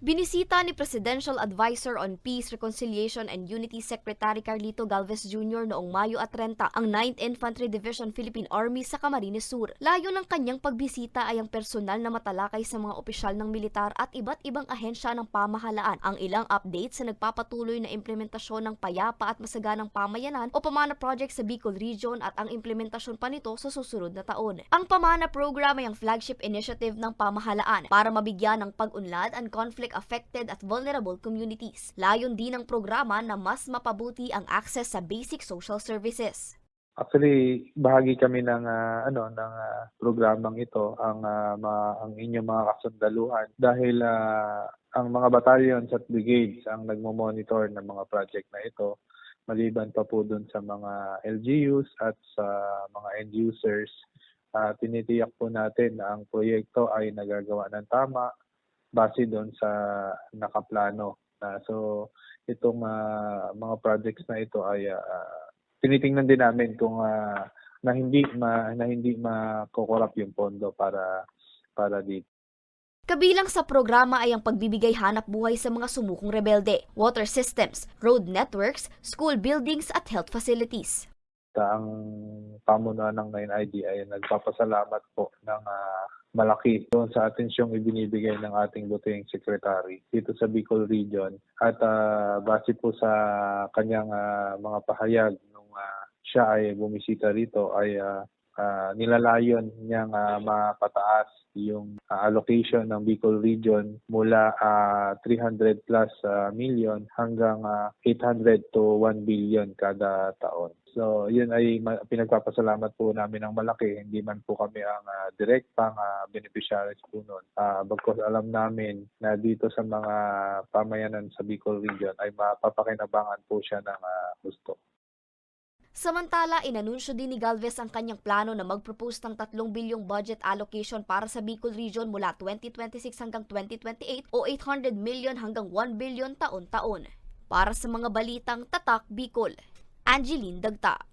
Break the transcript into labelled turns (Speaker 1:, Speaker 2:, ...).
Speaker 1: Binisita ni Presidential Advisor on Peace, Reconciliation and Unity Secretary Carlito Galvez Jr. noong Mayo at 30 ang 9th Infantry Division Philippine Army sa Camarines Sur. Layo ng kanyang pagbisita ay ang personal na matalakay sa mga opisyal ng militar at iba't ibang ahensya ng pamahalaan. Ang ilang update sa nagpapatuloy na implementasyon ng payapa at masaganang pamayanan o pamana project sa Bicol Region at ang implementasyon pa nito sa susunod na taon. Ang pamana program ay ang flagship initiative ng pamahalaan para mabigyan ng pag-unlad ang conflict-affected at vulnerable communities. Layon din ng programa na mas mapabuti ang access sa basic social services.
Speaker 2: Actually, bahagi kami ng ah, ano ng ah, programang ito ang ah, ma- ang inyong mga kasundaluhan dahil ah, ang mga battalions at brigades ang nagmo-monitor ng mga project na ito maliban pa po dun sa mga LGUs at sa mga end users ah, tinitiyak po natin na ang proyekto ay nagagawa ng tama base doon sa nakaplano na so itong ah, mga projects na ito ay ah, tinitingnan din namin kung ah, na hindi ma, na hindi makokorap yung pondo para para dito.
Speaker 1: Kabilang sa programa ay ang pagbibigay hanap buhay sa mga sumukong rebelde, water systems, road networks, school buildings at health facilities.
Speaker 2: Ang pamunuan ng 9ID ay nagpapasalamat po ng ah, malaki doon sa atensyong ibinibigay ng ating butihing secretary dito sa Bicol Region. At ah, base po sa kanyang ah, mga pahayag nung ah, siya ay bumisita rito ay ah, ah, nilalayon niyang ah, mapataas yung ah, allocation ng Bicol Region mula ah, 300 plus ah, million hanggang ah, 800 to 1 billion kada taon. So, yun ay ma- pinagpapasalamat po namin ng malaki. Hindi man po kami ang uh, direktang uh, beneficiaries po nun. Ah, bagkos alam namin na dito sa mga pamayanan sa Bicol Region ay mapapakinabangan po siya ng ah, gusto.
Speaker 1: Samantala, inanunsyo din ni Galvez ang kanyang plano na mag-propose ng 3 bilyong budget allocation para sa Bicol Region mula 2026 hanggang 2028 o 800 million hanggang 1 billion taon-taon. Para sa mga balitang Tatak Bicol, Angeline Dagta.